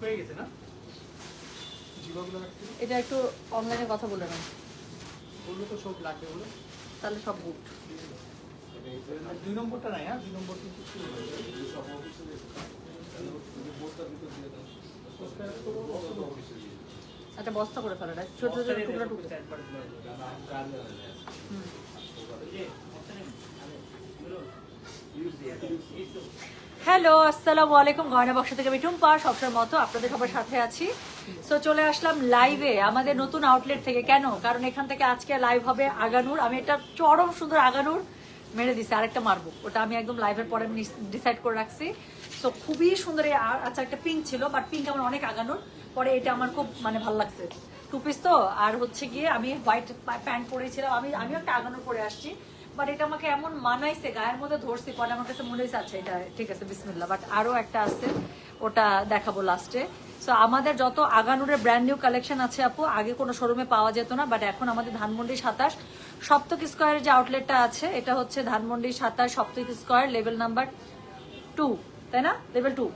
হয়ে গেছে না? এটা একটু অনলাইনে কথা বলে নেন বলল তো সব লাগবে বলে। তাহলে সব গুড দুই নম্বরটা নাই হ্যাঁ? দুই নম্বর কিন্তু একটা বস্তা করে ফেলো এটা ছোট ছোট টুকরা টুকরা। হুম। হ্যালো, আসসালামু আলাইকুম। গয়না বক্স থেকে আমি টুম্পা, সবসময় মতো আপনাদের সবার সাথে আছি। সো চলে আসলাম লাইভে আমাদের নতুন আউটলেট থেকে। কেন? কারণ এখান থেকে আজকে লাইভ হবে আগানুর। আমি একটা চরম সুন্দর আগানুর মেরে দিছি, আরেকটা মারবো। ওটা আমি একদম লাইভের পরে আমি ডিসাইড করে রাখছি। সো খুবই সুন্দর আচ্ছা একটা পিঙ্ক ছিল বাট পিঙ্ক আমার অনেক আগানোর। পরে এটা আমার খুব মানে ভালো লাগছে। টু পিস তো? আর হচ্ছে গিয়ে আমি হোয়াইট প্যান্ট পরেছিলাম। আমি আমিও একটা আগানোর পরে আসছি। বাট এটা আমাকে এমন মানাইছে গায়ের মধ্যে ধরছি পরে আমার কাছে মনে হয়েছে আচ্ছা এটা ঠিক আছে বিসমিল্লা বাট আরও একটা আছে ওটা দেখাবো লাস্টে সো আমাদের যত আগানুরের ব্র্যান্ড নিউ কালেকশন আছে আপু আগে কোনো শোরুমে পাওয়া যেত না বাট এখন আমাদের ধানমন্ডি সাতাশ সপ্তক স্কোয়ারের যে আউটলেটটা আছে এটা হচ্ছে ধানমন্ডি সাতাশ Saptak square level number two তাই না? লেভেল টু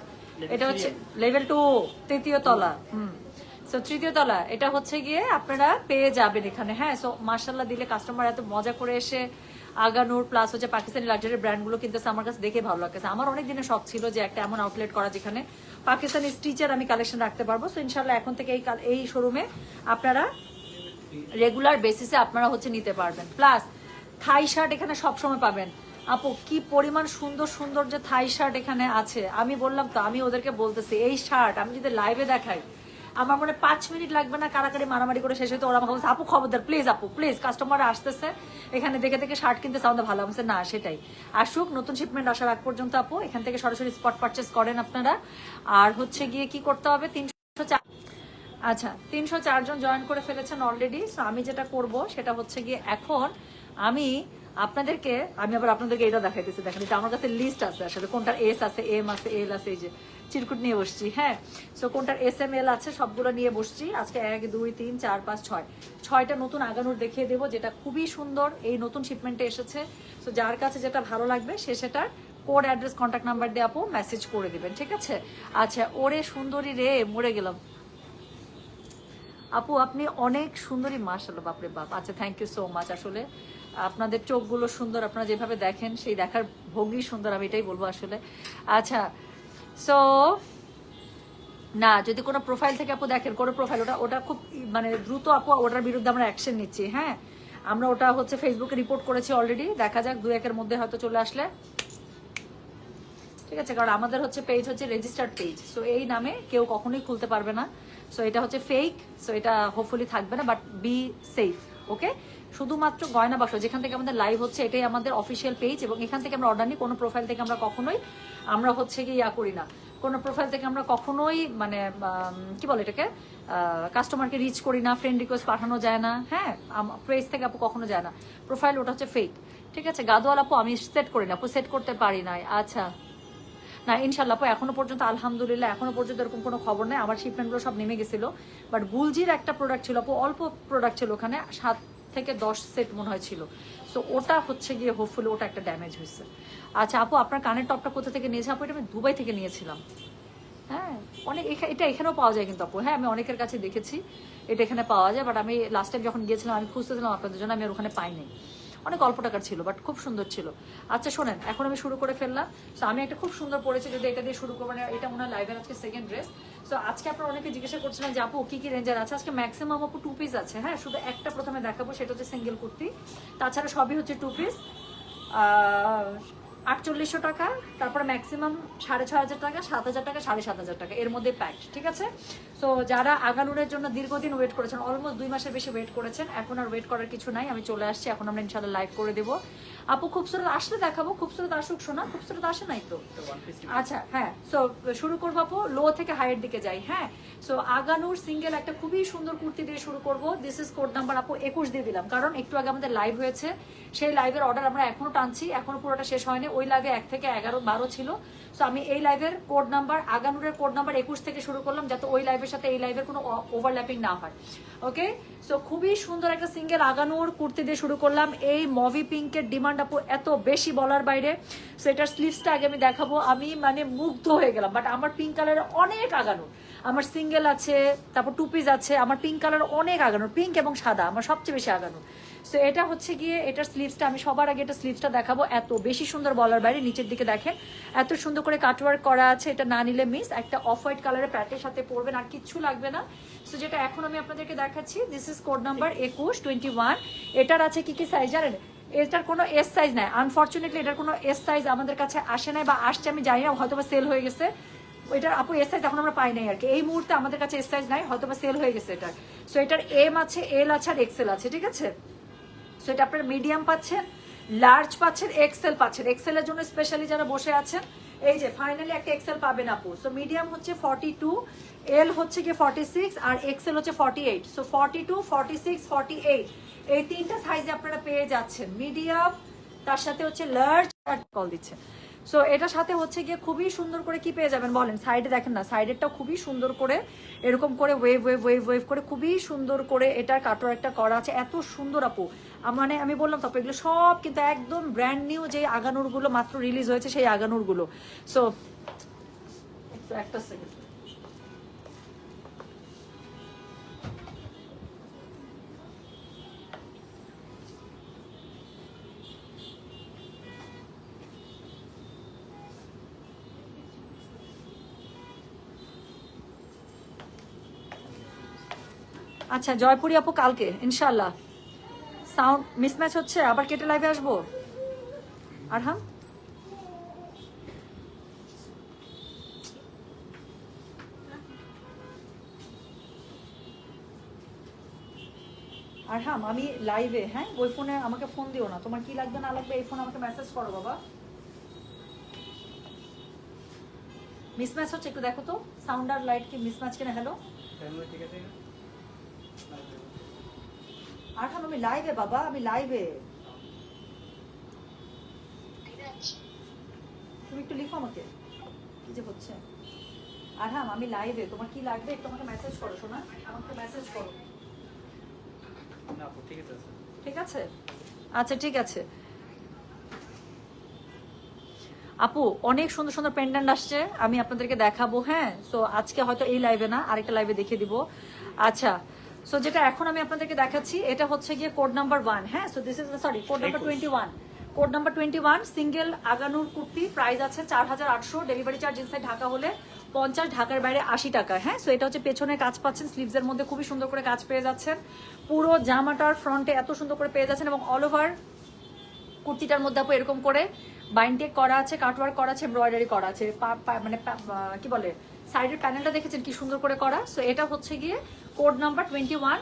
এটা হচ্ছে লেভেল টু তৃতীয় তলা হুম। সো তৃতীয় তলা এটা হচ্ছে গিয়ে আপনারা পেয়ে যাবেন এখানে হ্যাঁ? সো মার্শাল্লাহ দিলে কাস্টমার এত মজা করে এসে আগানুর প্লাস হচ্ছে পাকিস্তানি লাক্সারি ব্র্যান্ডগুলো কিনতেছে আমার কাছে দেখে ভালো লাগতেছে। আমার অনেক দিনের শখ ছিল যে একটা এমন আউটলেট করা যেখানে পাকিস্তানি স্টিচার আমি কালেকশন রাখতে পারব। সো ইনশাল্লাহ এখন থেকে এই এই শোরুমে আপনারা রেগুলার বেসিসে আপনারা হচ্ছে নিতে পারবেন। প্লাস থাই শার্ট এখানে সবসময় পাবেন। আপু, কি পরিমাণ সুন্দর সুন্দর যে থাই শার্ট এখানে আছে। আমি বললাম তো, আমি ওদেরকে বলতেছি, এই শার্ট আমি যদি লাইভে দেখাই আমার মনে পাঁচ মিনিট লাগবে না কারাকারি মারামারি করে শেষ হতে। ওরা আমাকে বলছে, আপু খবরদার প্লিজ আপু প্লিজ কাস্টমার আসতেছে। এখানে দেখে দেখে শার্ট কিনতে সাউন্ড ভালো। আমি না সেটাই। আসুক নতুন শিপমেন্ট আসার আগ পর্যন্ত আপু এখান থেকে সরাসরি স্পট পারচেস করেন আপনারা। আর হচ্ছে গিয়ে কি করতে হবে তিনশো চার আচ্ছা তিনশো চারজন জয়েন করে ফেলেছেন অলরেডি সো আমি যেটা করব সেটা হচ্ছে গিয়ে এখন আমি আপনাদেরকে, আমি আবার আপনাদেরকে এটা দেখাইতেছি, দেখেন, এটা আমার কাছে লিস্ট আছে আসলে, কোনটার এস আছে এম আছে এল আছে, এই যে চিরকুট নিয়ে বসছি হ্যাঁ? সো কোনটার এস এম এল আছে, সবগুলো নিয়ে বসছি, আজকে এক, দুই, তিন, চার, পাঁচ, ছয়। ছয়টা নতুন আগানোর দেখিয়ে দেবো, যেটা খুবই সুন্দর, এই নতুন শিপমেন্টে এসেছে। সো যার কাছে যেটা ভালো লাগবে, সে সেটার কোড অ্যাড্রেস কন্ট্যাক্ট নাম্বার দিয়ে আপু মেসেজ করে দেবেন, ঠিক আছে? আচ্ছা ওরে সুন্দরী রে, মরে গেলাম। আপু, আপনি অনেক সুন্দরী মার্শাল্লাহ বাপরে বাপ। আচ্ছা থ্যাংক ইউ সো মাচ আসলে। আপনাদের চোখগুলো সুন্দর, আপনারা যেভাবে দেখেন, সেই দেখার ভঙ্গি সুন্দর, আমি এটাই বলব আসলে। আচ্ছা সো না, যদি কোনো প্রোফাইল থেকে আপু দেখেন, কোনো প্রোফাইল ওটা ওটা খুব মানে দ্রুত আপু, ওটার বিরুদ্ধে আমরা অ্যাকশন নিচ্ছি হ্যাঁ? আমরা ওটা হচ্ছে ফেসবুকে রিপোর্ট করেছি অলরেডি দেখা যাক দু একের মধ্যে হয়তো চলে আসলে। ঠিক আছে, কারণ আমাদের হচ্ছে পেজ হচ্ছে রেজিস্টার্ড পেজ সো এই নামে কেউ কখনোই খুলতে পারবে না। সো এটা হচ্ছে ফেক সো এটা হোপফুলি থাকবে না বাট বি সেফ ওকে শুধুমাত্র গয়না বাক্স, যেখান থেকে আমাদের লাইভ হচ্ছে, এটাই আমাদের অফিসিয়াল পেজ এবং এখান থেকে আমরা অর্ডার নিই। কোনো প্রোফাইল থেকে আমরা কখনোই, আমরা হচ্ছে কি ইয়া করি না। কোনো প্রোফাইল থেকে আমরা কখনোই মানে কি বলে এটাকে কাস্টমারকে রিচ করি না ফ্রেন্ড রিকোয়েস্ট পাঠানো যায় না হ্যাঁ? পেজ থেকে আপু কখনো যায় না। প্রোফাইল ওটা হচ্ছে ফেক ঠিক আছে? গাদোয়াল আপু, আমি সেট করি না, আপু সেট করতে পারি নাই। আচ্ছা। না ইনশাল্লাহ আপু, এখনও পর্যন্ত আলহামদুলিল্লাহ, এখনও পর্যন্ত এরকম কোনো খবর নেই। আমার শিপমেন্টগুলো সব নেমে গেছিল। বাট গুলজির একটা প্রোডাক্ট ছিল আপু, অল্প প্রোডাক্ট ছিল ওখানে, সাত থেকে দশ সেট মনে হয় ছিল। ওটা হচ্ছে গিয়ে হোপফুলি ওটা একটা ড্যামেজ হয়েছে। আচ্ছা আপু, আপনার কানের টপটা কোথা থেকে নিয়েছে? আপু, এটা আমি দুবাই থেকে নিয়েছিলাম। হ্যাঁ অনেক এটা এখানেও পাওয়া যায় কিন্তু আপু। হ্যাঁ আমি অনেকের কাছে দেখেছি, এটা এখানে পাওয়া যায় বাট আমি লাস্ট টাইম যখন গিয়েছিলাম, আমি খুঁজতেছিলাম আপনাদের জন্য, আমি আর ওখানে পাইনি। অনেক অল্প টাকার ছিল বাট খুব সুন্দর ছিল। আচ্ছা শোনেন, এখন আমি শুরু করে ফেললাম। সো আমি একটা খুব সুন্দর পড়েছি যদি এটা দিয়ে শুরু করব মানে এটা মনে হয় লাইভের আজকে সেকেন্ড ড্রেস সো আজকে আপনারা অনেকে জিজ্ঞাসা করছিলেন যে, আপু, কি কি রেঞ্জার আছে? আজকে ম্যাক্সিমাম আপু টু পিস আছে হ্যাঁ? শুধু একটা প্রথমে দেখাবো, সেটা হচ্ছে সিঙ্গেল কুর্তি। তাছাড়া সবই হচ্ছে টু পিস আটচল্লিশশো টাকা তারপরে ম্যাক্সিমাম সাড়ে ছয় হাজার টাকা সাত হাজার টাকা সাড়ে সাত হাজার টাকা এর মধ্যে প্যাক্ট ঠিক আছে? সো যারা আগানুরের জন্য দীর্ঘদিন ওয়েট করেছেন অলমোস্ট দুই মাসের বেশি ওয়েট করেছেন এখন আর ওয়েট করার কিছু নাই আমি চলে আসছি এখন আমরা ইনশাল্লাহ লাইভ করে দেবো। আপু খুবসুরত আসলে দেখাবো খুবসুরত আসুক শোনা খুবসুরত আসে নাই তো? আচ্ছা হ্যাঁ সো শুরু করব আপু লো থেকে হাইয়ের দিকে যাই হ্যাঁ? সো আগানুর সিঙ্গেল একটা খুবই সুন্দর কুর্তি দিয়ে শুরু করব দিস ইজ কোড নাম্বার আপু একুশ দিয়ে দিলাম কারণ একটু আগে আমাদের লাইভ হয়েছে সেই লাইভের অর্ডার আমরা এখনও টানছি এখনও পুরোটা শেষ হয়নি ওই লাগে এক থেকে এগারো, বারো ছিল। সো আমি এই লাইভের কোড নাম্বার আগানুরের কোড নাম্বার একুশ থেকে শুরু করলাম যাতে ওই লাইভের সাথে এই লাইভের কোনো ওভারল্যাপিং না হয়। ওকে সো খুবই সুন্দর একটা সিঙ্গেল আগানুর কুর্তি দিয়ে শুরু করলাম। এই মভি পিঙ্কের ডিমান্ড আপু এত বেশি বলার বাইরে। সো এটার স্লিভসটা আগে আমি দেখাবো। আমি মানে মুগ্ধ হয়ে গেলাম। বাট আমার পিঙ্ক কালারের অনেক আগানুর। আমার সিঙ্গেল আছে, তারপর টু পিস আছে, আমার পিঙ্ক কালার অনেক আগানোর পিঙ্ক এবং সাদা, আমার সবচেয়ে বেশি আগানোর সো এটা হচ্ছে গিয়ে, এটার স্লিভসটা আমি সবার আগে এটা স্লিভসটা দেখাবো, এত বেশি সুন্দর বলার বাইরে নিচের দিকে দেখেন, এত সুন্দর করে কাটওয়ার্ক করা আছে, এটা না নিলে মিস একটা অফ হোয়াইট কালারের প্যাটের সাথে পরবেন, আর কিচ্ছু লাগবে না। সো যেটা এখন আমি আপনাদেরকে দেখাচ্ছি দিস ইজ কোড নাম্বার একুশ টোয়েন্টি ওয়ান এটার আছে কি কি সাইজ জানেন? এটার কোনো এস সাইজ নাই আনফর্চুনেটলি এটার কোনো এস সাইজ আমাদের কাছে আসে নাই বা আসছে, আমি জানি না হয়তো বা সেল হয়ে গেছে। এটার আপু এস সাইজ এখন আমরা পাই নাই আর কি। এই মুহূর্তে আমাদের কাছে এস সাইজ নাই হয়তো বা সেল হয়ে গেছে এটার। সো এটার এম আছে এল আছে আর এক্সেল আছে, ঠিক আছে? সো এটা আপনারা মিডিয়াম পাচ্ছেন লার্জ পাচ্ছেন এক্সেল পাচ্ছেন। এক্সেল এর জন্য স্পেশালি যারা বসে আছেন, এই যে ফাইনালি একটা এক্সেল পাবেন আপু। সো মিডিয়াম হচ্ছে ফর্টি টু এল হচ্ছে কি ফর্টি সিক্স আর এক্সেল হচ্ছে forty eight so forty two forty six forty eight এই তিনটা সাইজে আপনারা পেয়ে যাচ্ছেন। মিডিয়াম তার সাথে হচ্ছে লার্জ কল দিচ্ছে। সো এটা সাথে হচ্ছে গিয়ে খুবই সুন্দর করে কি পেয়ে যাবেন? বলেন সাইডে দেখেন না সাইডেরটা খুবই সুন্দর করে, এরকম করে ওয়েভ ওয়েভ ওয়েভ ওয়েভ করে খুবই সুন্দর করে এটার কাটোর একটা করা আছে। এত সুন্দর আপু। মানে আমি বললাম তো এগুলো সব কিন্তু একদম ব্র্যান্ড নিউ যে আগানুরগুলো মাত্র রিলিজ হয়েছে সেই আগানুরগুলো। সো একটা সেকেন্ড আচ্ছা জয়পুরি আপু কালকে ইনশাল্লাহ সাউন্ড মিসম্যাচ হচ্ছে, আবার কেটে লাইভে আসব? আর হাম আরহাম? আরহাম, আমি লাইভে হ্যাঁ? ওই ফোনে আমাকে ফোন দিও না। তোমার কি লাগবে, না লাগবে, এই ফোন আমাকে মেসেজ করো, বাবা। মিসম্যাচ হচ্ছে, একটু দেখো তো। সাউন্ড আর লাইট কি মিসম্যাচ কিনা? হ্যালো আরহাম আমি লাইভে বাবা আমি লাইভে তুমি একটু লিখো আমাকে কি যে হচ্ছে। আরহাম আমি লাইভে তোমার কি লাগবে? একটু আমাকে মেসেজ করো শোনা আমাকে মেসেজ করো। আপু ঠিক আছে। ঠিক আছে? আচ্ছা ঠিক আছে। আপু অনেক সুন্দর সুন্দর পেন্ডেন্ট আসছে আমি আপনাদেরকে দেখাবো হ্যাঁ? সো আজকে হয়তো এই লাইভে না আরেকটা লাইভে দেখিয়ে দিব। আচ্ছা সো যেটা এখন আমি আপনাদেরকে দেখাচ্ছি এটা হচ্ছে গিয়ে কোড নাম্বার ওয়ান হ্যাঁ? So this is sorry code number twenty one code number twenty one single Aganur kurti price আছে চার হাজার আটশো ডেলিভারি চার্জ ইনসাইড ঢাকা হলে পঞ্চাশ ঢাকার বাইরে আশি টাকা হ্যাঁ? সো এটা হচ্ছে পেছনে কাজ পাচ্ছেন স্লিভস এর মধ্যে খুবই সুন্দর করে কাজ পেয়ে যাচ্ছেন। পুরো জামাটার ফ্রন্টে এত সুন্দর করে পেয়ে যাচ্ছেন এবং অল ওভার কুর্তিটার মধ্যে আপু এরকম করে বাইন্ডেক করা আছে কাটওয়ার্ক করা আছে এমব্রয়ডারি করা আছে মানে কি বলে? সাইডের প্যানেলটা দেখেছেন কি সুন্দর করে করা? সো এটা হচ্ছে গিয়ে code number twenty one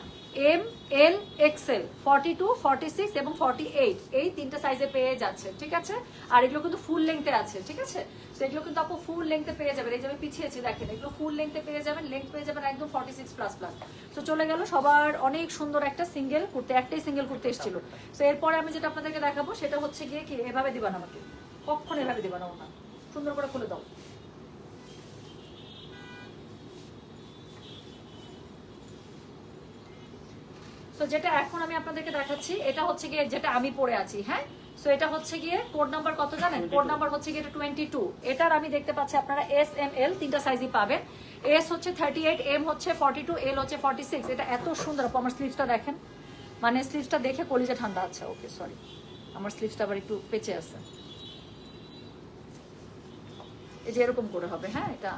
M L XL forty two forty six এবং ফর্টি এইট এই তিনটা সাইজে পেয়ে যাচ্ছে ঠিক আছে? আর এগুলো কিন্তু ফুল লেংথে আছে, ঠিক আছে? তো এগুলো কিন্তু আপু ফুল লেংথে পেয়ে যাবেন। এই যে আমি পিছিয়েছি, দেখেন, এগুলো ফুল লেংথে পেয়ে যাবেন লেংথ পেয়ে যাবেন একদম ফর্টি সিক্স প্লাস প্লাস তো চলে গেল সবার অনেক সুন্দর একটা সিঙ্গেল করতে, একটাই সিঙ্গেল করতে এসেছিল। তো এরপরে আমি যেটা আপনাদেরকে দেখাবো, সেটা হচ্ছে গিয়ে কি, এভাবে দিবা না আমাকে। কখন এভাবে দিবা না ওটা। সুন্দর করে খুলে দাও। সো যেটা এখন আমি আপনাদেরকে দেখাচ্ছি, এটা হচ্ছে গিয়ে যেটা আমি পরে আছি হ্যাঁ? সো এটা হচ্ছে গিয়ে কোড নাম্বার কত জানেন? কোড নাম্বার হচ্ছে গিয়ে এটা টোয়েন্টি টু এটার আমি দেখতে পাচ্ছি আপনারা এস এম এল তিনটা সাইজই পাবেন। এস হচ্ছে থার্টি এইট এম হচ্ছে ফর্টি টু এল হচ্ছে ফর্টি সিক্স এটা এত সুন্দর আমার স্লিভসটা দেখেন। মানে স্লিভসটা দেখে কলিজা ঠান্ডা আছে। ওকে সরি আমার স্লিভসটা আবার একটু পেঁচে আছে। এই যে এরকম করে হবে হ্যাঁ? এটা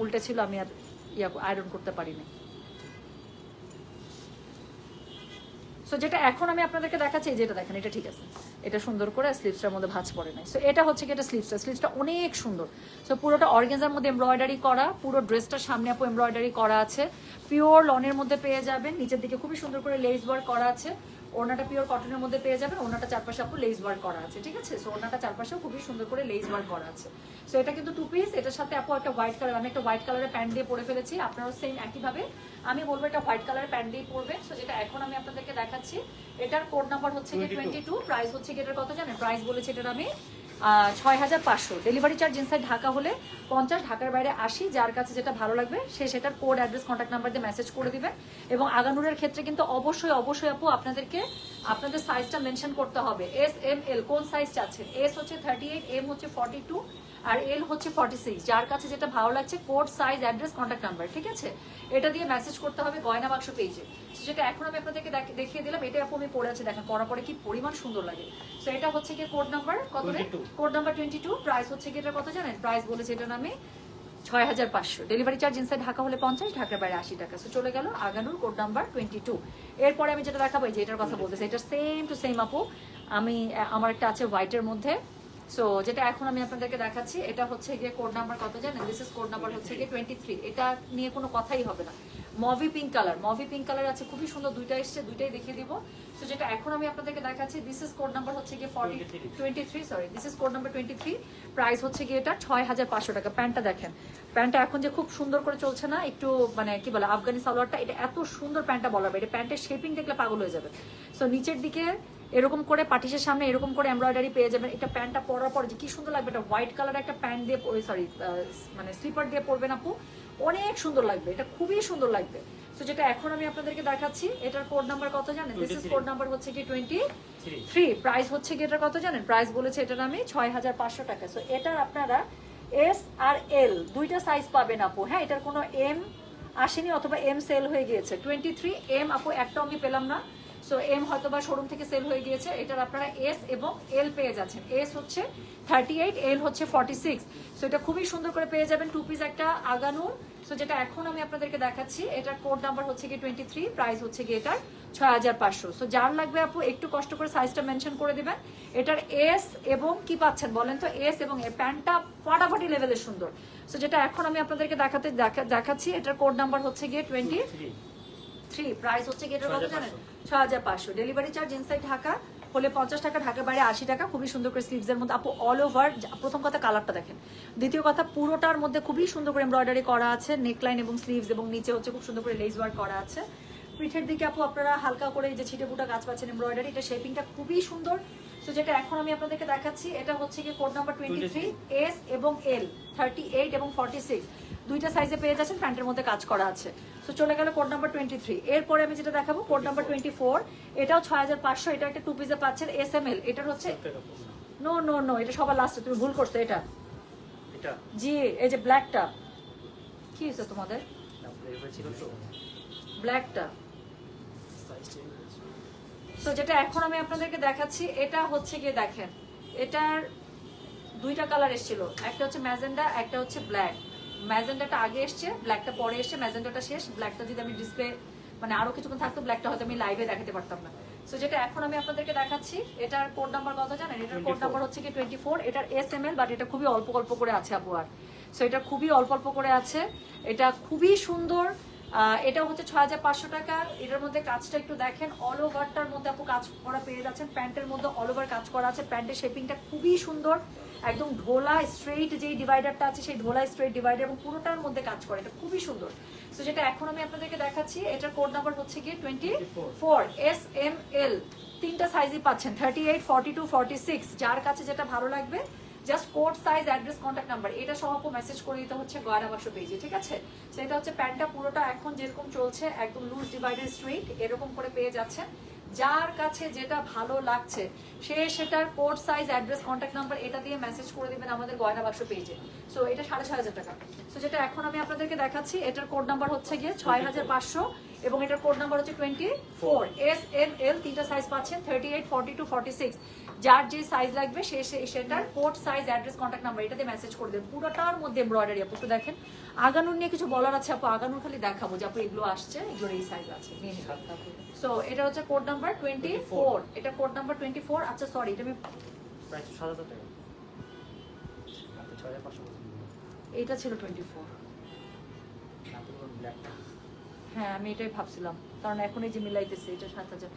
উল্টে ছিল, আমি আর ইয়া আয়রন করতে পারিনি। সো যেটা এখন আমি আপনাদেরকে দেখাচ্ছি যেটা দেখেন, এটা ঠিক আছে। এটা সুন্দর করে স্লিভসটার মধ্যে ভাঁজ পড়ে নাই। সো এটা হচ্ছে কি এটা স্লিভসটা স্লিভসটা অনেক সুন্দর। সো পুরোটা অর্গেনজার মধ্যে এমব্রয়ডারি করা, পুরো ড্রেসটার সামনে আপু এমব্রয়ডারি করা আছে। পিওর লনের মধ্যে পেয়ে যাবেন, নিচের দিকে খুবই সুন্দর করে লেস ওয়ার্ক করা আছে। ওনাটা পিওর কটনের মধ্যে পেয়ে যাবেন ওনাটা চারপাশে আপু লেস ওয়ার্ক করা আছে, ঠিক আছে? সো ওনাটা চারপাশেও খুবই সুন্দর করে লেস ওয়ার্ক করা আছে। সো এটা কিন্তু টু পিস এটার সাথে আপু একটা হোয়াইট কালার আমি একটা হোয়াইট কালারের প্যান্ট দিয়ে পরে ফেলেছি আপনারাও সেম একইভাবে। আমি বলব এটা হোয়াইট কালারের প্যান্ট দিয়ে পরবেন। সো যেটা এখন আমি আপনাদেরকে দেখাচ্ছি। এটার কোড নাম্বার হচ্ছে গিয়ে টোয়েন্টি টু প্রাইস হচ্ছে গিয়ে এটার কত জানেন? প্রাইস বলেছি এটার আমি ছয় হাজার পাঁচশো। ডেলিভারি চার্জ ইনসাইড ঢাকা হলে পঞ্চাশ ঢাকার বাইরে আসি যার কাছে যেটা ভালো লাগবে সে সেটার কোড অ্যাড্রেস কন্ট্যাক্ট নাম্বার দিয়ে মেসেজ করে দিবেন। এবং আগানুরের ক্ষেত্রে কিন্তু অবশ্যই অবশ্যই আপু আপনাদেরকে আপনাদের সাইজটা মেনশন করতে হবে। এস এম এল কোন সাইজ চাচ্ছেন? এস হচ্ছে থার্টি এইট এম হচ্ছে ফর্টি টু আর এল হচ্ছে ফর্টি সিক্স যার কাছে যেটা ভালো লাগছে code size address contact number ঠিক আছে? এটা দিয়ে মেসেজ করতে হবে গয়না বাক্স পেজে যেটা এখন আমি আপনাদেরকে দেখ- দেখিয়ে দিলাম এটা আপু আমি পরে আছে দেখেন পরা পরে কি পরিমাণ সুন্দর লাগে। তো এটা হচ্ছে কি কোড নাম্বার কত code number twenty two price হচ্ছে কি এটা কত জানেন? প্রাইস বলেছে এটা নামে ছয় হাজার পাঁচশো। ডেলিভারি চার্জ ইনসাইড ঢাকা হলে পঞ্চাশ ঢাকার বাইরে আশি টাকা। সো চলে গেল Aganur code number twenty two এরপরে আমি যেটা দেখাবো যে এটার কথা বলতেছি এটা সেম টু সেম আপু। আমি আমার একটা আছে হোয়াইটের মধ্যে। সো যেটা এখন আমি আপনাদেরকে দেখাচ্ছি এটা হচ্ছে গিয়ে কোড নাম্বার কত জানেন? দিস ইজ কোড নাম্বার হচ্ছে গিয়ে টোয়েন্টি থ্রি এটা নিয়ে কোনো কথাই হবে না। Mauve pink colour mauve pink colour আছে খুবই সুন্দর দুইটা এসছে দুইটাই দেখিয়ে দিব। সো যেটা এখন আমি আপনাদেরকে দেখাচ্ছি দিস ইজ কোড নাম্বার হচ্ছে গিয়ে forty twenty three sorry this is code number twenty three price হচ্ছে গিয়ে এটা ছয় হাজার পাঁচশো টাকা। প্যান্টটা দেখেন। প্যান্টটা এখন যে খুব সুন্দর করে চলছে না একটু মানে কি বলে আফগানি সালোয়ারটা এটা এত সুন্দর প্যান্টটা বলা হবে। এটা প্যান্টের শেপিং দেখলে পাগল হয়ে যাবে। সো নিচের দিকে এরকম করে পাটিসের সামনে এরকম করে এমব্রয়ডারি পেয়ে যাবেন। এটা প্যান্টটা পরার পর যে কি সুন্দর লাগবে এটা হোয়াইট কালার একটা প্যান্ট দিয়ে পরে সরি মানে স্লিপার দিয়ে পরবেন আপু। অনেক সুন্দর লাগবে এটা খুবই সুন্দর লাগবে। তো যেটা এখন আমি আপনাদেরকে দেখাচ্ছি এটার কোড নাম্বার কত জানেন? দিস ইজ কোড নাম্বার হচ্ছে কি টোয়েন্টি থ্রি প্রাইস হচ্ছে কি এটার কত জানেন? প্রাইস বলেছে এটার আমি ছয় হাজার পাঁচশো টাকা। সো এটার আপনারা এস আর এল দুইটা সাইজ পাবেন আপু। হ্যাঁ এটার কোনো এম আসেনি অথবা এম সেল হয়ে গিয়েছে। টোয়েন্টি থ্রি এম আপু একটাও আমি পেলাম না। সো এম হয়তো বা শোরুম থেকে সেল হয়ে গিয়েছে। এটার আপনারা এস এবং এল পেয়ে যাচ্ছেন। এস হচ্ছে থার্টি এইট এল হচ্ছে ফর্টি সিক্স সো এটা খুবই সুন্দর করে পেয়ে যাবেন। টু পিস একটা আগানুর। সো যেটা এখন আমি আপনাদেরকে দেখাচ্ছি, এটার কোড নাম্বার হচ্ছে গিয়ে টোয়েন্টি থ্রি প্রাইস হচ্ছে গিয়ে এটার ছয় হাজার পাঁচশো। সো যার লাগবে আপু, একটু কষ্ট করে সাইজটা মেনশন করে দেবেন। এটার এস এবং কি পাচ্ছেন বলেন তো? এস এবং এ প্যান্টটা ফাটাফাটি লেভেলের সুন্দর। সো যেটা এখন আমি আপনাদেরকে দেখাতে, দেখা- দেখাচ্ছি, এটার কোড নাম্বার হচ্ছে গিয়ে টোয়েন্টি থ্রি প্রাইস হচ্ছে কি এটার কত জানেন? ছ হাজার পাঁচশো। ডেলিভারি চার্জ ইনসাইড ঢাকা হলে পঞ্চাশ টাকা ঢাকার বাইরে আশি টাকা। খুবই সুন্দর করে স্লিভস এর মধ্যে। আপু অল ওভার প্রথম কথা কালারটা দেখেন। দ্বিতীয় কথা পুরোটার মধ্যে খুবই সুন্দর করে এমব্রয়ডারি করা আছে নেকলাইন এবং স্লিভস এবং নিচে হচ্ছে খুব সুন্দর করে লেস ওয়ার্ক করা আছে। পিঠের দিকে আপু আপনারা হালকা করে যে ছিটে ফুটা কাজ পাচ্ছেন এমব্রয়ডারি এটা শেপিংটা খুবই সুন্দর। তো যেটা এখন আমি আপনাদেরকে দেখাচ্ছি এটা হচ্ছে কি code number twenty three S এবং এল থার্টি এইট এবং ফর্টি সিক্স দুইটা সাইজে পেয়ে যাচ্ছেন প্যান্টের মধ্যে কাজ করা আছে। তো চলে গেল কোড নাম্বার টোয়েন্টি থ্রি এরপরে আমি যেটা দেখাবো কোড নাম্বার টোয়েন্টি ফোর এটাও ছয় হাজার পাঁচশো এটা একটা টু পিসে পাচ্ছেন এস এম এল এটার হচ্ছে নো নো নো এটা সবার লাস্টে তুমি ভুল করছ এটা। এটা। জি এই যে ব্ল্যাকটা কি হয়েছে তোমাদের? ব্ল্যাকটা তো যেটা এখন আমি আপনাদেরকে দেখাচ্ছি এটা হচ্ছে গিয়ে দেখেন এটার দুইটা কালার এসেছিল। একটা হচ্ছে ম্যাজেন্ডা একটা হচ্ছে ব্ল্যাক ম্যাজেন্ডাটা আগে এসছে ব্ল্যাকটা পরে এসছে ম্যাজেন্ডাটা শেষ ব্ল্যাকটা যদি আমি ডিসপ্লে মানে আরও কিছুক্ষণ থাকতো ব্ল্যাকটা হয়তো আমি লাইভে দেখাতে পারতাম না। সো যেটা এখন আমি আপনাদেরকে দেখাচ্ছি এটার কোড নাম্বার কত জানেন? এটার কোড নাম্বার হচ্ছে কি টোয়েন্টি ফোর এটার এস এম এল বাট এটা খুবই অল্প অল্প করে আছে আপু আর। সো এটা খুবই অল্প অল্প করে আছে। এটা খুবই সুন্দর এটা হচ্ছে ছয় হাজার পাঁচশো টাকা। এটার মধ্যে কাজটা একটু দেখেন। অল ওভারটার মধ্যে আপু কাজ করা পেয়ে যাচ্ছেন। প্যান্টের মধ্যে অল ওভার কাজ করা আছে। প্যান্টের শেপিংটা খুবই সুন্দর। একদম ঢোলা স্ট্রেইট যেই ডিভাইডারটা আছে, সেই ঢোলা স্ট্রেইট ডিভাইডার এবং পুরোটার মধ্যে কাজ করে। এটা খুবই সুন্দর। তো যেটা এখন আমি আপনাদেরকে দেখাচ্ছি, এটার কোড নাম্বার হচ্ছে গিয়ে twenty four S M L তিনটা সাইজই পাচ্ছেন। Thirty eight forty two forty six যার কাছে যেটা ভালো লাগবে just code size address contact number এটা সহ মেসেজ করে দিতে হচ্ছে গয়না বাক্স পেজে, ঠিক আছে? সেটা হচ্ছে প্যান্টটা পুরোটা এখন যেরকম চলছে, একদম লুজ ডিভাইডার স্ট্রেইট এরকম করে পেয়ে যাচ্ছেন যার কাছে যেটা ভালো লাগছে, সে সেটার code size address contact number এটা দিয়ে মেসেজ করে দিবেন আমাদের গয়না বাক্স পেজে। সো এটা সাড়ে ছয় হাজার টাকা। সো যেটা এখন আমি আপনাদেরকে দেখাচ্ছি, এটার কোড নাম্বার হচ্ছে গিয়ে ছয় হাজার পাঁচশো। এবং এটার কোড নাম্বার হচ্ছে twenty four S M L তিনটা সাইজ পাচ্ছেন thirty eight forty two forty six যার যে সাইজ লাগবে সে সেটার code size address contact number এটাতে মেসেজ করে দেবেন। পুরোটার মধ্যে এমব্রয়ডারি আপু একটু দেখেন। আগানুর নিয়ে কিছু বলার আছে আপু? আগানুর খালি দেখাবো যে আপু এগুলো আসছে এগুলোর এই সাইজ আছে। সো এটা হচ্ছে কোড নাম্বার টোয়েন্টি ফোর এটা কোড নাম্বার টোয়েন্টি ফোর আচ্ছা সরি এটা আমি এইটা ছিল টোয়েন্টি ফোর হ্যাঁ আমি এটাই ভাবছিলাম। কারণ এখন এই যে মিলাইতেছে, এটা সাত হাজার।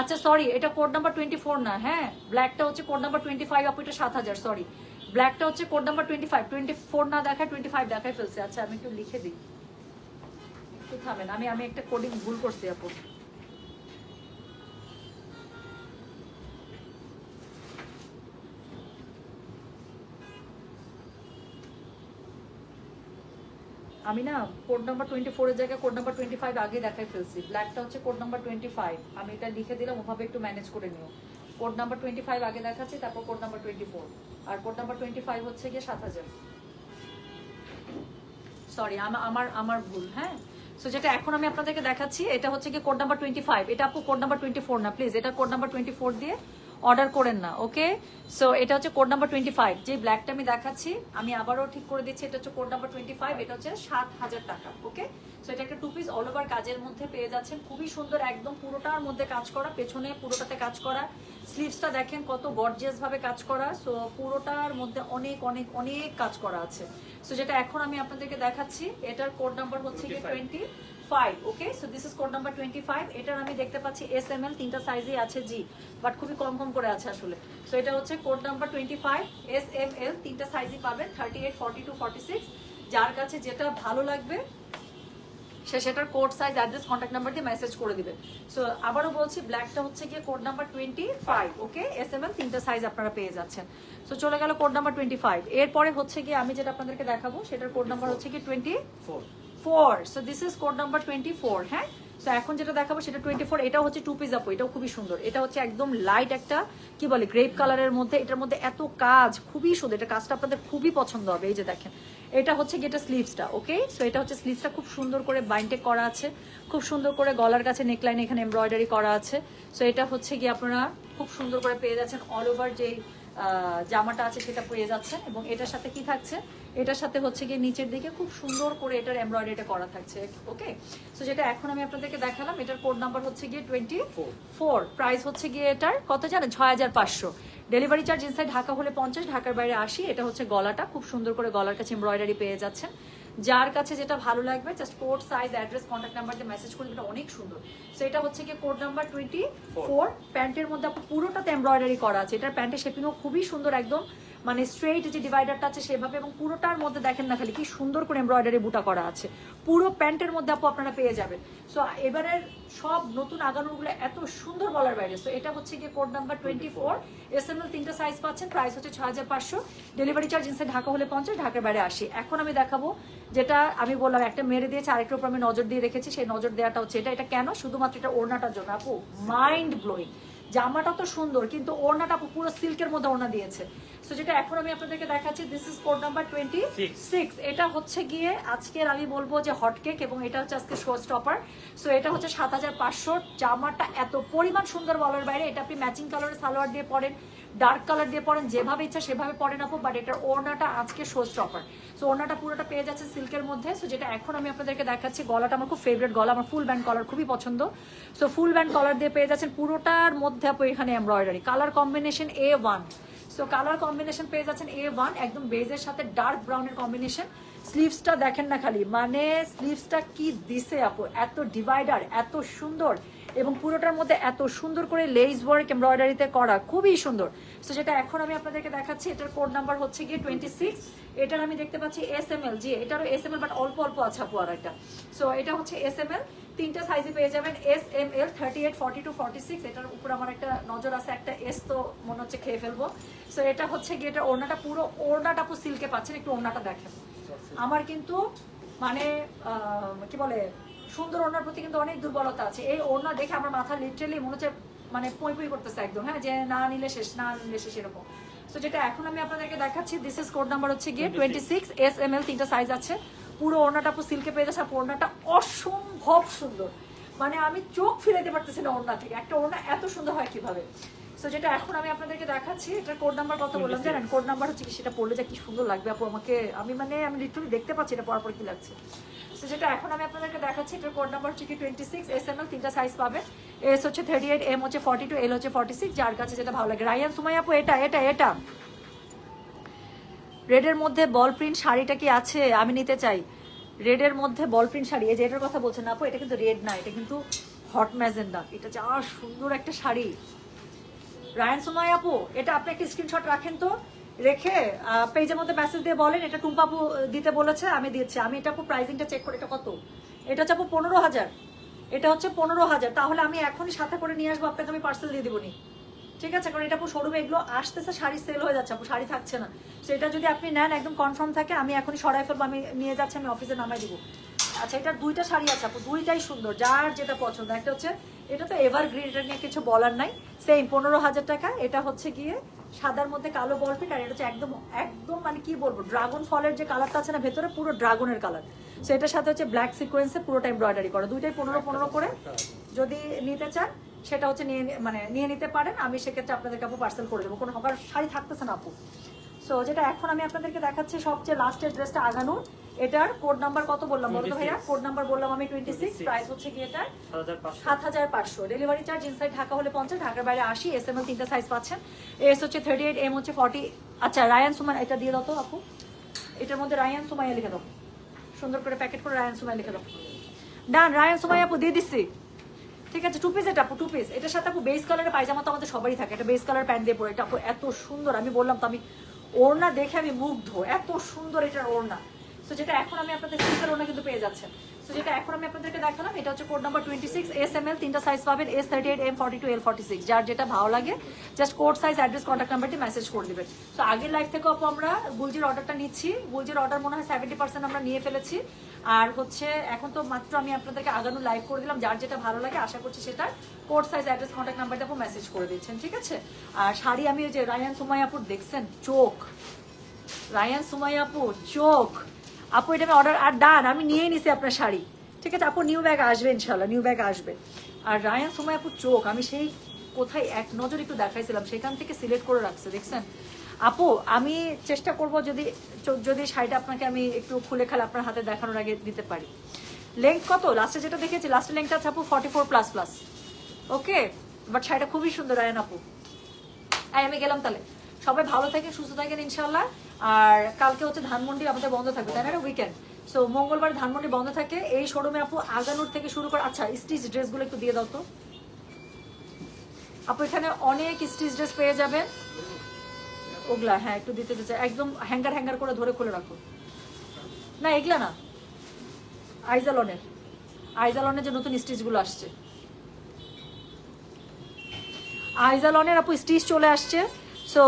আচ্ছা সরি এটা কোড নাম্বার টোয়েন্টি ফোর না হ্যাঁ? ব্ল্যাকটা হচ্ছে কোড নাম্বার টোয়েন্টি ফাইভ আপু, এটা সাত হাজার সরি ব্ল্যাকটা হচ্ছে code number twenty five twenty four না দেখায় টোয়েন্টি ফাইভ দেখায় ফেলছে। আচ্ছা আমি একটু লিখে দিই। একটু থামেন, আমি আমি একটা কোডিং ভুল করছি, আপু। আমি না কোড নাম্বার টোয়েন্টি ফোরের জায়গায় কোড নাম্বার টোয়েন্টি ফাইভ আগে দেখাই ফেলছি। ব্ল্যাকটা হচ্ছে কোড নাম্বার টোয়েন্টি ফাইভ আমি এটা লিখে দিলাম, ওভাবে একটু ম্যানেজ করে নিও। কোড নাম্বার টোয়েন্টি ফাইভ আগে দেখাচ্ছি, তারপর কোড নাম্বার টোয়েন্টি ফোর আর কোড নাম্বার টোয়েন্টি ফাইভ হচ্ছে গিয়ে সাত হাজার। সরি আমার আমার ভুল হ্যাঁ? সো যেটা এখন আমি আপনাদেরকে দেখাচ্ছি, এটা হচ্ছে কি কোড নাম্বার টোয়েন্টি ফাইভ এটা আপু কোড নাম্বার টোয়েন্টি ফোর না প্লিজ এটা কোড নাম্বার টোয়েন্টি ফোর দিয়ে অর্ডার করেন না, ওকে? সো এটা হচ্ছে কোড নাম্বার টোয়েন্টি ফাইভ যে ব্ল্যাকটা আমি দেখাচ্ছি, আমি আবারও ঠিক করে দিচ্ছি, এটা হচ্ছে কোড নাম্বার টোয়েন্টি ফাইভ এটা হচ্ছে সাত হাজার টাকা, ওকে? সো এটা একটা টু পিস অল ওভার কাজের মধ্যে পেয়ে যাচ্ছেন। খুবই সুন্দর একদম পুরোটার মধ্যে কাজ করা পেছনে পুরোটাতে কাজ করা। স্লিভসটা দেখেন কত গর্জিয়াস ভাবে কাজ করা। সো পুরোটার মধ্যে অনেক অনেক অনেক কাজ করা আছে। সো যেটা এখন আমি আপনাদেরকে দেখাচ্ছি এটার কোড নাম্বার হচ্ছে কি twenty five okay so this is code number twenty five এটার আমি দেখতে পাচ্ছি এস এম এল তিনটা সাইজে আছে জি বাট খুবই কম কম করে আছে আসলে। সো এটা হচ্ছে code number twenty five S M L তিনটা সাইজই পাবেন thirty eight forty two forty six যার কাছে যেটা ভালো লাগবে সে সেটার code size address contact number দিয়ে মেসেজ করে দিবে। সো আবারও বলছি ব্ল্যাকটা হচ্ছে গিয়ে code number twenty five okay S M L তিনটা সাইজ আপনারা পেয়ে যাচ্ছেন। সো চলে গেল কোড নাম্বার টোয়েন্টি ফাইভ এরপরে হচ্ছে গিয়ে আমি যেটা আপনাদেরকে দেখাবো সেটার কোড নাম্বার হচ্ছে গিয়ে twenty four four so this is code number twenty four হ্যাঁ? সো এখন যেটা দেখাবো সেটা টোয়েন্টি ফোর এটা হচ্ছে টু পিস আপু, এটাও খুবই সুন্দর। এটা হচ্ছে একদম লাইট একটা, কি বলে গ্রেপ কালারের মধ্যে, এটার মধ্যে এত কাজ, খুবই সুন্দর, এটা কাজটা আপনাদের খুবই পছন্দ হবে, এই যে দেখেন। এটা হচ্ছে গেটা স্লিভসটা ওকে সো এটা হচ্ছে স্লিভসটা খুব সুন্দর করে বাইন্ডে করা আছে, খুব সুন্দর করে গলার কাছে নেকলাইন এখানে এমব্রয়ডারি করা আছে। সো এটা হচ্ছে কি আপনারা খুব সুন্দর করে পেয়ে যাচ্ছেন অল ওভার যে জামাটা আছে সেটা পেয়ে যাচ্ছেন এবং এটার সাথে কি থাকছে? এটার সাথে হচ্ছে গিয়ে নিচের দিকে খুব সুন্দর করে এটার এমব্রয়ডারিটা করা থাকছে ওকে সো যেটা এখন আমি আপনাদেরকে দেখালাম এটার কোড নাম্বার হচ্ছে গিয়ে টোয়েন্টি. ফোর প্রাইস হচ্ছে গিয়ে এটার কত জানেন? ছয় হাজার পাঁচশো। ডেলিভারি চার্জ ইনসাইড ঢাকা হলে পঞ্চাশ ঢাকার বাইরে আসি এটা হচ্ছে গলাটা। খুব সুন্দর করে গলার কাছে এমব্রয়ডারি পেয়ে যাচ্ছেন। যার কাছে যেটা ভালো লাগবে just code size address contact number দিয়ে মেসেজ করলে এটা অনেক সুন্দর। সো এটা হচ্ছে কি কোড নাম্বার টোয়েন্টি ফোর প্যান্টের মধ্যে পুরোটাতে এমব্রয়ডারি করা আছে। এটার প্যান্টের শেপিংও খুবই সুন্দর একদম। মানে স্ট্রেইট যে ডিভাইডারটা আছে সেভাবে এবং পুরোটার মধ্যে দেখেন না খালি কি সুন্দর করে এমব্রয়ডারি বুটা করা আছে। পুরো প্যান্টের মধ্যে আপু আপনারা পেয়ে যাবেন। সো এবারের সব নতুন আগানোগুলো এত সুন্দর বলার বাইরে। সো এটা হচ্ছে গিয়ে code number twenty four L তিনটা সাইজ পাচ্ছেন প্রাইস হচ্ছে ছ হাজার পাঁচশো। ডেলিভারি চার্জ ইনসাইড ঢাকা হলে পঞ্চাশ, ঢাকার বাইরে আসি এখন আমি দেখাবো যেটা আমি বললাম, একটা মেরে দিয়েছে আরেকটার উপর আমি নজর দিয়ে রেখেছি। সেই নজর দেওয়াটা হচ্ছে এটা। এটা কেন? শুধুমাত্র এটা ওড়নাটার জন্য। আপু মাইন্ড ব্লোয়িং জামাটা তো সুন্দর কিন্তু ওড়নাটা পুরো সিল্কের মধ্যে ওড়না দিয়েছে। সো যেটা এখন আমি আপনাদেরকে দেখাচ্ছি this is code number twenty six এটা হচ্ছে গিয়ে আজকের আমি বলব যে হটকেক এবং এটা হচ্ছে আজকে শো স্টপার সো এটা হচ্ছে সাত হাজার পাঁচশো। জামাটা এত পরিমাণ সুন্দর বলার বাইরে এটা আপনি ম্যাচিং কালারের সালোয়ার দিয়ে পরেন। ডার্ক কালার দিয়ে পরেন, যেভাবে ইচ্ছা সেভাবে পরেন আপু বাট এটার ওড়নাটা আজকে শো স্টপার সো ওড়নাটা পুরোটা পেয়ে যাচ্ছে সিল্কের মধ্যে। সো যেটা এখন আমি আপনাদেরকে দেখাচ্ছি, গলাটা আমার খুব ফেভারিট গলা, আমার ফুল ব্যান্ড কলার খুবই পছন্দ। সো ফুল ব্যান্ড কলার দিয়ে পেয়ে যাচ্ছেন পুরোটার মধ্যে আপু এখানে embroidery colour combination A one so colour combination পেয়ে যাচ্ছেন এ ওয়ান একদম বেজের সাথে ডার্ক ব্রাউনের কম্বিনেশন স্লিভসটা দেখেন না খালি মানে স্লিভসটা কি দিছে আপু, এত ডিভাইডার এত সুন্দর। এবং পুরোটার মধ্যে এত সুন্দর করে লেস ওয়ার্ক এমব্রয়ডারিতে করা খুবই সুন্দর। সো যেটা এখন আমি আপনাদেরকে দেখাচ্ছি এটার কোড নাম্বার হচ্ছে গিয়ে টোয়েন্টি সিক্স এটার আমি দেখতে পাচ্ছি এস এম এল জি এটারও এস এম এল বাট অল্প অল্প আছে আপু আর একটা সো এটা হচ্ছে এস এম এল তিনটা সাইজে পেয়ে যাবেন S M L thirty eight forty two forty six এটার উপর আমার একটা নজর আছে একটা এস তো মনে হচ্ছে খেয়ে ফেলব। সো এটা হচ্ছে গিয়ে এটা ওড়নাটা পুরো ওড়নাটা পুরো সিল্কে পাচ্ছেন একটু ওড়নাটা দেখেন। আমার কিন্তু মানে কি বলে সুন্দর ওড়নার প্রতি কিন্তু অনেক দুর্বলতা আছে। এই ওড়না দেখে আমার মাথা লিটারেলি মনে হচ্ছে মানে পই পই করতেছে একদম হ্যাঁ? যে না নিলে শেষ না নিলে শেষ এরকম। সো যেটা এখন আমি আপনাদেরকে দেখাচ্ছি দিস ইজ কোড নাম্বার হচ্ছে গিয়ে twenty six S M L তিনটা সাইজ আছে। পুরো ওড়নাটা পুরো সিল্কে পেয়ে যাচ্ছে আর ওড়নাটা অসম্ভব সুন্দর। মানে আমি চোখ ফিরাইতে পারতেছি না ওড়না থেকে। একটা ওড়না এত সুন্দর হয় কীভাবে? সো যেটা এখন আমি আপনাদেরকে দেখাচ্ছি এটার কোড নাম্বার কত বললাম? জানেন কোড নাম্বার হচ্ছে কি সেটা পড়লে যা কি সুন্দর লাগবে আপু আমাকে। আমি মানে আমি লিটারালি দেখতে পাচ্ছি এটা পড়ার পর কি লাগছে। তো যেটা এখন আমি আপনাদেরকে দেখাচ্ছি এটার কোড নাম্বার হচ্ছে কি twenty six S M L তিনটা সাইজ পাবে এস হচ্ছে থার্টি এইট এম হচ্ছে ফর্টি টু এল হচ্ছে ফর্টি সিক্স যার কাছে যেটা ভালো লাগে। রায়ান সুমাই আপু এটা এটা এটা। রেডের মধ্যে বল প্রিন্ট শাড়িটা কি আছে? আমি নিতে চাই। রেডের মধ্যে বল প্রিন্ট শাড়ি এই যে এটার কথা বলছেন আপু এটা কিন্তু রেড না এটা কিন্তু হট ম্যাজেন্ডা এটা যা সুন্দর একটা শাড়ি। রায়ান সুমাই আপু, এটা আপনি একটা স্ক্রিনশট রাখেন তো, রেখে পেজের মধ্যে মেসেজ দিয়ে বলেন, এটা টুম্পাপু দিতে বলেছে, আমি দিচ্ছি। আমি এটা আপু প্রাইসিংটা চেক করে, এটা কত? এটা হচ্ছে আপু পনেরো হাজার। এটা হচ্ছে পনেরো হাজার। তাহলে আমি এখনই সাথে করে নিয়ে আসব, আপনাকে আমি পার্সেল দিয়ে দিবনি ঠিক আছে? কারণ এটা আপু শোরুমে এগুলো আসতেছে, শাড়ি সেল হয়ে যাচ্ছে, আপু শাড়ি থাকছে না। তো এটা যদি আপনি নেন, একদম কনফার্ম থাকে, আমি এখনই সরাই ফেলব, আমি নিয়ে যাচ্ছি, আমি অফিসে নামাই দিব। আচ্ছা এটার দুইটা শাড়ি আছে আপু, দুইটাই সুন্দর, যার যেটা পছন্দ। একটা হচ্ছে এটা তো এভার গ্রিন এটা নিয়ে কিছু বলার নাই। সেম পনেরো হাজার টাকা, এটা হচ্ছে গিয়ে সাদার মধ্যে কালো বলপিট আর এটা হচ্ছে একদম একদম মানে কি বলব ড্রাগন ফলের যে কালারটা আছে না, ভেতরে পুরো ড্রাগনের কালার সো এটার সাথে হচ্ছে ব্ল্যাক সিকোয়েন্সে পুরোটা এমব্রয়ডারি করা। দুইটাই পনেরো পনেরো করে যদি নিতে চান, সেটা হচ্ছে নিয়ে মানে নিয়ে নিতে পারেন। আমি সেক্ষেত্রে আপনাদেরকে আপু পার্সেল করে দেবো। কোনো হকার শাড়ি থাকতেছে না আপু। সো যেটা এখন আমি আপনাদেরকে দেখাচ্ছি সবচেয়ে লাস্টের ড্রেসটা আগানোর। এটার কোড নাম্বার কত বললাম বলতো ভাইয়া? কোড নাম্বার বললাম আমি টোয়েন্টি সিক্স প্রাইস হচ্ছে কি এটার সাত হাজার পাঁচশো। সাত হাজার পাঁচশো। ডেলিভারি চার্জ ইনসাইড ঢাকা হলে পঞ্চাশ ঢাকার বাইরে আশি এস এম এল তিনটা সাইজ পাচ্ছেন। এস হচ্ছে থার্টি এইট এম হচ্ছে ফর্টি আচ্ছা রায়ান সুমান এটা দিয়ে দাও তো আপু। এটার মধ্যে রায়ান সুমাইয়া লিখে দাও। সুন্দর করে প্যাকেট করে রায়ান সুমাইয়া লিখে দাও। ডান রায়ান সুমাইয়া আপু দিয়ে দিচ্ছি। ঠিক আছে টু পিস এটা আপু টু পিস এটার সাথে আপু বেস কালারের পায়জামা তো আমাদের সবারই থাকে। এটা বেস কালার প্যান্ট দিয়ে পরে। এটা আপু এত সুন্দর। আমি বললাম তো আমি ওড়না দেখে আমি মুগ্ধ, এত সুন্দর এটার ওড়না। তো যেটা এখন আমি আপনাদের সিল্কের ওড়না কিন্তু পেয়ে যাচ্ছেন। তো যেটা এখন আমি আপনাদেরকে দেখালাম, এটা হচ্ছে code number twenty six S M L তিনটা সাইজ পাবেন S thirty eight M forty two L forty six যার যেটা ভালো লাগে just code size address contact নাম্বারটি মেসেজ করে দেবেন। তো আগের লাইফ থেকে আপু আমরা গুলজির অর্ডারটা নিচ্ছি। গুলজির অর্ডার মনে হয় সেভেন্টি পার্সেন্ট আমরা নিয়ে ফেলেছি। আর হচ্ছে, এখন তো মাত্র আমি আপনাদেরকে আগানো লাইভ করে দিলাম, যার যেটা ভালো লাগে, আশা করছি সেটা কোড সাইজ অ্যাড্রেস কন্ট্যাক্ট নাম্বারটা মেসেজ করে দিচ্ছেন, ঠিক আছে? আর শাড়ি আমি ওই যে রায়ান সুমাইয়াপুর দেখছেন? চোখ। রায়ান সুমাইয়াপুর চোখ। আপু, এটা আমি অর্ডার আর ডান আমি নিয়ে নিছি আপনার শাড়ি। ঠিক আছে, আপু নিউ ব্যাগ আসবে ইনশাল্লাহ নিউ ব্যাগ আসবে। আর রায়ান, সুমাই আপু, চোখ, আমি সেই কোথায় এক নজর একটু দেখাইছিলাম, সেখান থেকে সিলেক্ট করে রাখছে, দেখছেন? আপু, আমি চেষ্টা করব যদি যদি শাড়িটা আপনাকে আমি একটু খুলে খালে আপনার হাতে দেখানোর আগে দিতে পারি। লেন্থ কত? লাস্টে যেটা দেখেছি লাস্টের লেন্থটা আছে আপু forty four plus plus okay but শাড়িটা খুবই সুন্দর, রায়ান আপু। আমি গেলাম তাহলে। সবাই ভালো থাকে সুস্থ থাকেন ইনশাল্লাহ আর কালকে হচ্ছে ধানমন্ডি আমাদের বন্ধ থাকবে, তাই না উইকেন্ড সো মঙ্গলবার ধানমন্ডি বন্ধ থাকে। এই শোরুমে আপু আগানোর থেকে শুরু করে আচ্ছা স্টিচ ড্রেসগুলো একটু দিয়ে দাও তো। আপু, এখানে অনেক স্টিচ ড্রেস পেয়ে যাবেন। ওগুলা হ্যাঁ একটু দিতে দিতে। একদম হ্যাঙ্গার হ্যাঙ্গার করে ধরে খুলে রাখো। না, এগুলা না। আইজালনের। আইজালনের যে নতুন স্টিচগুলো আসছে। আইজালনের আপু স্টিচ চলে আসছে। সো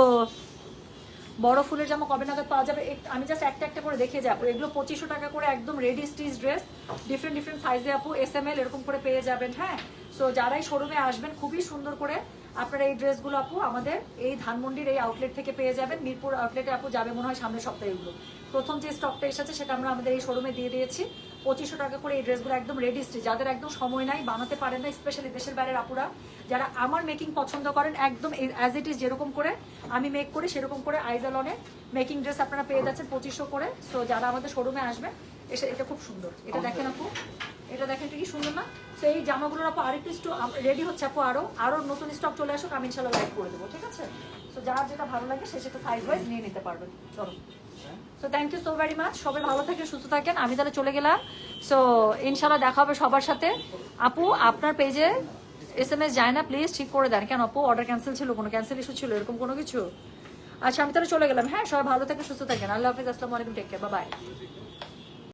বড় ফুলের জামা কবে নাগাদ পাওয়া যাবে? আমি জাস্ট একটা একটা করে দেখিয়ে যাব। এগুলো পঁচিশশো টাকা করে একদম ready stitch dress different different সাইজে আপু এস এম এল এরকম করে পেয়ে যাবেন হ্যাঁ? সো যারাই শোরুমে আসবেন, খুবই সুন্দর করে আপনারা এই ড্রেসগুলো আপু আমাদের এই ধানমন্ডির এই আউটলেট থেকে পেয়ে যাবেন। মিরপুর আউটলেটে আপু যাবে মনে হয় সামনের সপ্তাহে এগুলো। প্রথম যে স্টকটা এসেছে সেটা আমরা আমাদের এই শোরুমে দিয়ে দিয়েছি। পঁচিশশো টাকা করে এই ড্রেসগুলো একদম রেডি স্টিচ যাদের একদম সময় নাই বানাতে পারেন না স্পেশালি দেশের বাইরের আপুরা যারা আমার মেকিং পছন্দ করেন একদম অ্যাজ ইট ইজ যেরকম করে আমি মেক করি সেরকম করে আইজালনে মেকিং ড্রেস আপনারা পেয়ে যাচ্ছেন পঁচিশশো করে। সো যারা আমাদের শোরুমে আসবে এসে এটা খুব সুন্দর। এটা দেখেন আপু এটা দেখেন এটা কি সুন্দর না? তো এই জামাগুলোর আপু আরেকটু স্টক রেডি হচ্ছে আপু আরও। আরও নতুন স্টক চলে আসুক আমি ইনশাল্লাহ লাইক করে দেবো ঠিক আছে? তো যার যেটা ভালো লাগে সে সেটা সাইজ ওয়াইজ নিয়ে নিতে পারবেন চলো so thank you so very much সবাই ভালো থাকেন, সুস্থ থাকেন। আমি তাহলে চলে গেলাম। সো ইনশাল্লাহ দেখা হবে সবার সাথে। আপু, আপনার পেজে এস এম এস যায় না প্লিজ ঠিক করে দেন। কেন আপু অর্ডার ক্যান্সেল ছিল, কোনো ক্যান্সেল ইস্যু ছিল, এরকম কোনো কিছু? আচ্ছা আমি তাহলে চলে গেলাম। হ্যাঁ সবাই ভালো থাকেন, সুস্থ থাকেন। আল্লাহ হাফিজ, আসসালামু আলাইকুম টেক কেয়ার বাই